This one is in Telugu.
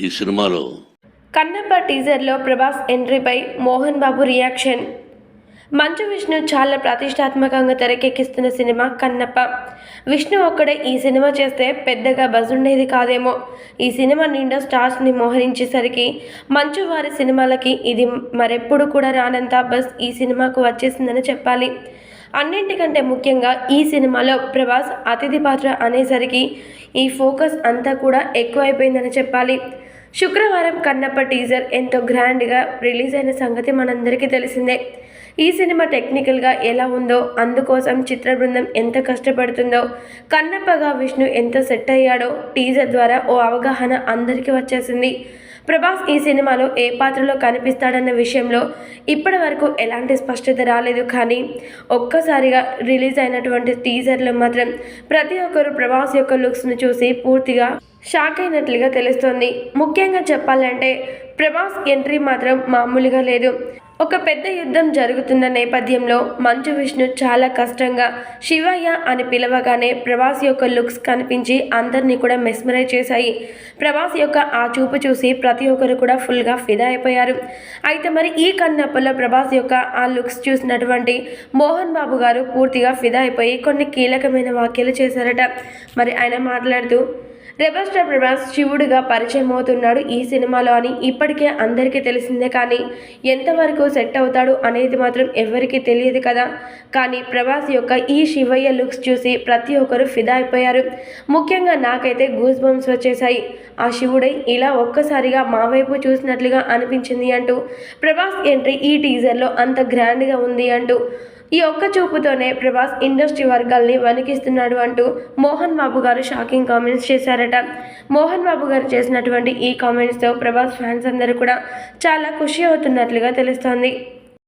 ఈ సినిమాలో కన్నప్ప టీజర్లో ప్రభాస్ ఎంట్రీపై మోహన్ బాబు రియాక్షన్. మంచు విష్ణు చాలా ప్రతిష్టాత్మకంగా తెరకెక్కిస్తున్న సినిమా కన్నప్ప. విష్ణు ఒక్కడే ఈ సినిమా చేస్తే పెద్దగా బజ్ ఉండేది కాదేమో. ఈ సినిమా నిండా స్టార్స్ని మోహరించేసరికి మంచు వారి సినిమాలకి ఇది మరెప్పుడు కూడా రానంత బస్ ఈ సినిమాకు వచ్చేసిందని చెప్పాలి. అన్నింటికంటే ముఖ్యంగా ఈ సినిమాలో ప్రభాస్ అతిథి పాత్ర అనేసరికి ఈ ఫోకస్ అంతా కూడా ఎక్కువైపోయిందని చెప్పాలి. శుక్రవారం కన్నప్ప టీజర్ ఎంతో గ్రాండ్గా రిలీజ్ అయిన సంగతి మనందరికీ తెలిసిందే. ఈ సినిమా టెక్నికల్గా ఎలా ఉందో అందుకోసం చిత్ర బృందం ఎంత కష్టపడుతుందో కన్నప్పగా విష్ణు ఎంత సెట్ అయ్యాడో టీజర్ ద్వారా ఓ అవగాహన అందరికీ వచ్చేసింది. ప్రభాస్ ఈ సినిమాలో ఏ పాత్రలో కనిపిస్తాడన్న విషయంలో ఇప్పటి వరకు ఎలాంటి స్పష్టత రాలేదు కానీ ఒక్కసారిగా రిలీజ్ అయినటువంటి టీజర్లో మాత్రం ప్రతి ఒక్కరు ప్రభాస్ యొక్క లుక్స్ను చూసి పూర్తిగా షాక్ అయినట్లుగా తెలుస్తోంది. ముఖ్యంగా చెప్పాలంటే ప్రభాస్ ఎంట్రీ మాత్రం మామూలుగా లేదు. ఒక పెద్ద యుద్ధం జరుగుతున్న నేపథ్యంలో మంచు విష్ణు చాలా కష్టంగా శివయ్య అని పిలవగానే ప్రభాస్ యొక్క లుక్స్ కనిపించి అందరినీ కూడా మెస్మరైజ్ చేశాయి. ప్రభాస్ యొక్క ఆ చూపు చూసి ప్రతి ఒక్కరు కూడా ఫుల్గా ఫిదా అయిపోయారు. అయితే మరి ఈ కన్నప్పలో ప్రభాస్ యొక్క ఆ లుక్స్ చూసినటువంటి మోహన్ బాబు గారు పూర్తిగా ఫిదా అయిపోయి కొన్ని కీలకమైన వ్యాఖ్యలు చేశారట. మరి ఆయన మాట్లాడుతూ రెబల్ స్టార్ ప్రభాస్ శివుడిగా పరిచయం అవుతున్నాడు ఈ సినిమాలో అని ఇప్పటికే అందరికీ తెలిసిందే కానీ ఎంతవరకు సెట్ అవుతాడు అనేది మాత్రం ఎవరికీ తెలియదు కదా. కానీ ప్రభాస్ యొక్క ఈ శివయ్య లుక్స్ చూసి ప్రతి ఒక్కరు ఫిదా అయిపోయారు. ముఖ్యంగా నాకైతే గూస్ బంప్స్ వచ్చేసాయి ఆ శివుడై ఇలా ఒక్కసారిగా మా వైపు చూసినట్లుగా అనిపించింది అంటూ ప్రభాస్ ఎంట్రీ ఈ టీజర్లో అంత గ్రాండ్గా ఉంది అంటూ ఈ ఒక్క చూపుతోనే ప్రభాస్ ఇండస్ట్రీ వర్గాల్ని వణికిస్తున్నాడు అంటూ మోహన్ బాబు గారు షాకింగ్ కామెంట్స్ చేశారట. మోహన్ బాబు గారు చేసినటువంటి ఈ కామెంట్స్తో ప్రభాస్ ఫ్యాన్స్ అందరూ కూడా చాలా ఖుషి అవుతున్నట్లుగా తెలుస్తోంది.